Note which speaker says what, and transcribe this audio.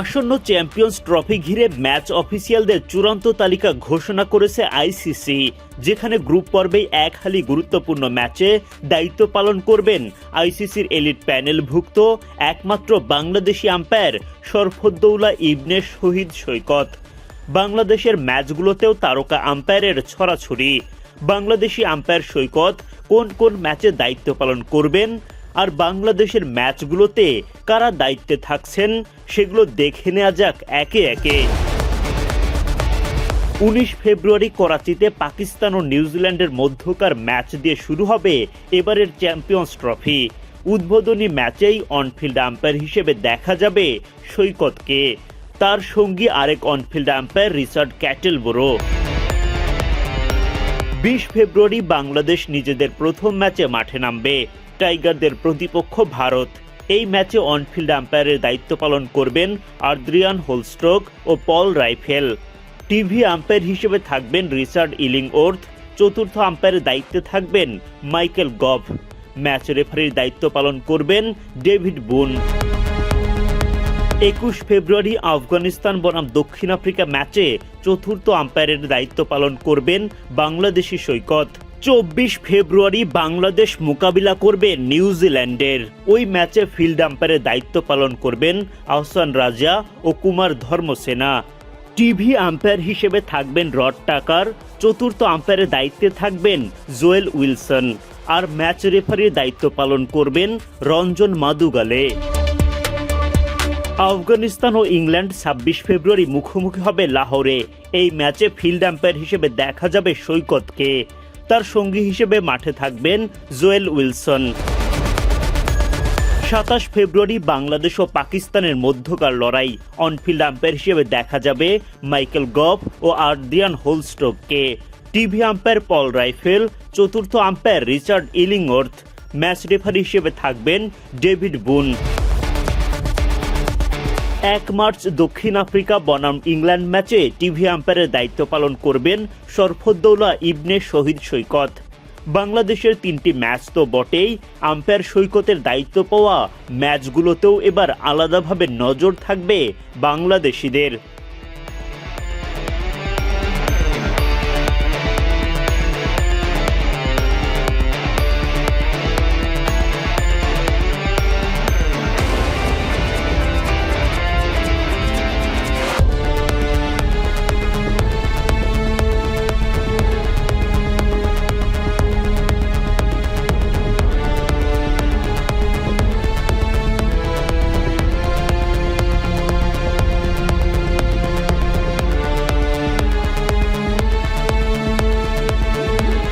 Speaker 1: আসন্ন champions trophy ঘিরে match অফিসিয়ালদের চূড়ান্ত তালিকা ঘোষণা করেছে আইসিসি, যেখানে গ্রুপ পর্বেই এক হালি গুরুত্বপূর্ণ ম্যাচে দায়িত্ব পালন করবেন আইসিসির এলিট প্যানেলভুক্ত একমাত্র বাংলাদেশি আম্পায়ার শরফুদ্দৌলা ইবনে শহীদ সৈকত। বাংলাদেশের ম্যাচগুলোতেও তারকা আম্পায়ারের ছড়াছড়ি। বাংলাদেশি আম্পায়ার সৈকত কোন কোন ম্যাচে দায়িত্ব পালন করবেন আর বাংলাদেশের ম্যাচগুলোতে কারা দায়িত্বে থাকছেন সেগুলো দেখে নেওয়া যাক একে একে। উনিশ ফেব্রুয়ারি করাচিতে পাকিস্তান ও নিউজিল্যান্ডের মধ্যকার ম্যাচ দিয়ে শুরু হবে এবারের চ্যাম্পিয়ন্স ট্রফি। উদ্বোধনী ম্যাচেই অনফিল্ড আম্পায়ার হিসেবে দেখা যাবে সৈকতকে। তার সঙ্গী আরেক অনফিল্ড আম্পায়ার রিচার্ড ক্যাটেলবোরো বিশ ফেব্রুয়ারি বাংলাদেশ নিজেদের প্রথম ম্যাচে মাঠে নামবে। টাইগারদের প্রতিপক্ষ ভারত। এই ম্যাচে অনফিল্ড আম্পায়ারের দায়িত্ব পালন করবেন আর্দ্রিয়ান হোলস্ট্রোক ও পল রাইফেল। টিভি আম্পায়ার হিসেবে থাকবেন রিচার্ড ইলিং ওর্থ চতুর্থ আম্পায়ারের দায়িত্বে থাকবেন মাইকেল গভ। ম্যাচ রেফারির দায়িত্ব পালন করবেন ডেভিড বুন। একুশ ফেব্রুয়ারি আফগানিস্তান বনাম দক্ষিণ আফ্রিকা ম্যাচে চতুর্থ আম্পায়ারের দায়িত্ব পালন করবেন বাংলাদেশি সৈকত। চব্বিশ ফেব্রুয়ারি বাংলাদেশ মোকাবিলা করবে নিউজিল্যান্ডের ওই ম্যাচে ফিল্ড আম্পায়ারের দায়িত্ব পালন করবেন আহসান রাজা ও কুমার ধর্মসেনা। টিভি আম্পায়ার হিসেবে থাকবেন রড টাকার, চতুর্থ আম্পায়ারের দায়িত্বে থাকবেন জোয়েল উইলসন। আর ম্যাচ রেফারির দায়িত্ব পালন করবেন রঞ্জন মাদুগালে। আফগানিস্তান ও ইংল্যান্ড ছাব্বিশ ফেব্রুয়ারি মুখোমুখি হবে লাহোরে। এই ম্যাচে ফিল্ড আম্পায়ার হিসেবে দেখা যাবে সৈকতকে। তার সঙ্গী হিসেবে মাঠে থাকবেন জোয়েল উইলসন। সাতাশ ফেব্রুয়ারি বাংলাদেশ ও পাকিস্তানের মধ্যকার লড়াই। অনফিল্ড আম্পায়ার হিসেবে দেখা যাবে মাইকেল গফ ও আর্দিয়ান হোলস্টোককে টিভি আম্পায়ার পল রাইফেল, চতুর্থ umpire Richard Illingworth match referee হিসেবে থাকবেন ডেভিড বুন। এক মার্চ দক্ষিণ আফ্রিকা বনাম ইংল্যান্ড ম্যাচে টিভি আম্পায়ারের দায়িত্ব পালন করবেন সরফদ্দৌলা ইবনে শহীদ সৈকত। বাংলাদেশের তিনটি ম্যাচ তো বটেই, আম্পায়ার সৈকতের দায়িত্ব পাওয়া ম্যাচগুলোতেও এবার আলাদাভাবে নজর থাকবে বাংলাদেশিদের।